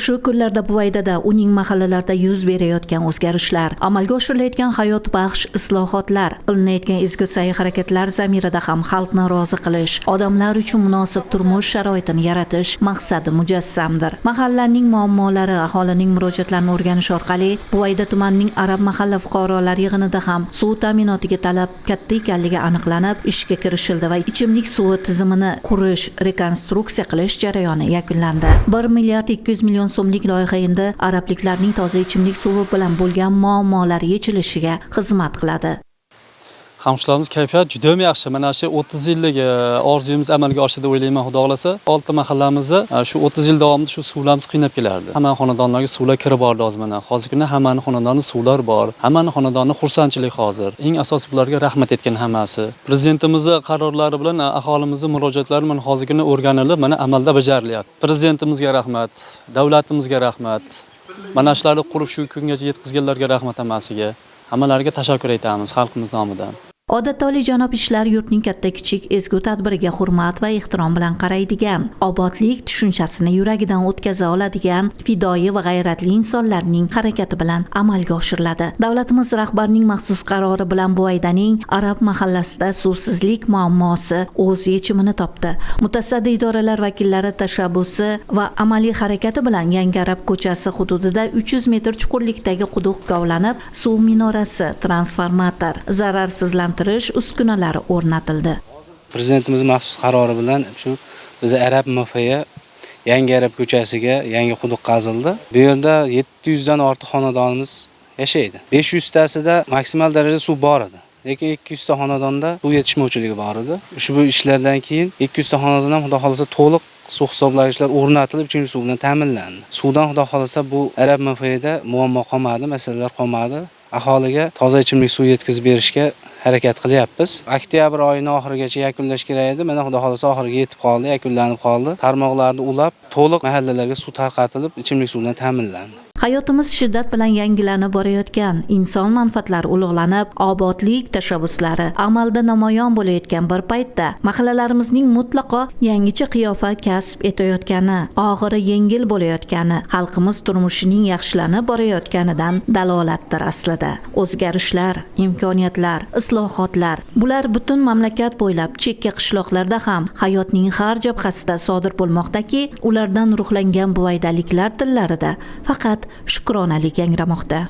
Shu kunlarda Buvaydada uning mahallalarida yuz berayotgan o'zgarishlar, amalga oshirilayotgan hayotbaxsh islohotlar, qilinayotgan ezgu sa'y harakatlar zamirida ham xalqni rozi qilish, odamlar uchun munosib turmush sharoitini yaratish maqsadi mujassamdir. Mahallaning muammolari, aholining murojaatlarini o'rganish orqali Buvayda tumanining Arab mahalla fuqarolar yig'inida ham suv ta'minotiga talab katta ekanligi aniqlanib, ishga kirishildi va ichimlik suvi tizimini qurish, rekonstruksiya qilish jarayoni yakunlandi. bir milliard 200 million so'mlik loyiha endi arabliklarning toza ichimlik suvi bilan bo'lgan muammolari yechilishiga xizmat qiladi. Hamshirlarimiz kayfiyat juda ham yaxshi. Mana shu 30 yillik e, orzuyimiz amalga oshdi deb o'ylayman xudo xohlasa olti mahallamizni e, shu 30 yil davomida shu suvlarimiz qiynab kelardi. Hamma xonadonlarga suvlar kirib bordi hozir mana. Hozirgi kunda hammani xonadonida suvlar bor. Hammani xonadonida xursandchilik hozir. Eng asosiy bularga rahmat aytgan hammasi. Prezidentimizni qarorlari bilan e, aholimizni murojaatlari mana hozirgi kunda o'rganilib mana amalda bajarilyapti. Prezidentimizga rahmat davlatimizga rahmat. Mana shularni qurib shu kungacha yetkazganlarga rahmat hammasiga. Hammalariga tashakkur aytamiz xalqimiz nomidan. Odatda olijanob ishlar yurtning katta kichik ezgu tadbiriga hurmat va ehtirom bilan qaraydigan, obodlik tushunchasini yuragidan o'tkaza oladigan fidoyi va g'ayratli insonlarning harakati bilan amalga oshiriladi. Davlatimiz rahbarining maxsus qarori bilan Buvaydaning Arab mahallasida suvsizlik muammosi o'z yechimini topdi. Mutasaddi idoralar vakillari tashabbusi va amaliy harakati bilan Yangi Arab ko'chasi hududida 300 metr chuqurlikdagi quduq kovlanib, suv minorasi, transformator, zararsizlantirish uskunalari o'rnatildi. prezidentimiz maxsus qarori bilan shu biza arab mfga yangi arab ko'chasiga yangi quduq qazildi. Bu yerda 700 dan ortiq xonadonimiz yashaydi. 500 tasida maksimal darajada suv bor edi. Lekin 200 ta xonadonda suv yetishmovchiligi bor edi. Ushbu ishlardan keyin 200 ta xonadon ham xudo xohlasa to'liq suv hisoblagichlar o'rnatilib ichimlik suv bilan ta'minlandi. Suvdan xudo xohlasa bu arab mfda muammo qolmadi masalalar qolmadi. Aholiga toza ichimlik suv yetkazib berishga harakat qilyapmiz. Oktyabr oyining oxirigacha yakunlash kerak edi. Mana xudo xohlasa oxiriga yetib qoldi yakunlanib qoldi. Tarmoqlarni ulab to'liq mahallalarga suv tarqatilib ichimlik suv bilan ta'minlandi Hayotimiz shiddat bilan yangilanib borayotgan, inson manfaatlari ulug'lanib, obodlik tashabbuslari amalda namoyon bo'layotgan bir paytda mahallalarimizning mutlaqo yangicha qiyofa kasb etayotgani, og'iri yengil bo'layotgani, xalqimiz turmushining yaxshilanib borayotganidan dalolatdir aslida. O'zgarishlar, imkoniyatlar, islohotlar bular butun mamlakat bo'ylab chekka qishloqlarda ham hayotning har jabhasida sodir bo'lmoqdaki, ulardan ruhlangan buvaydaliklar tillarida faqat shukronalik yangramoqda.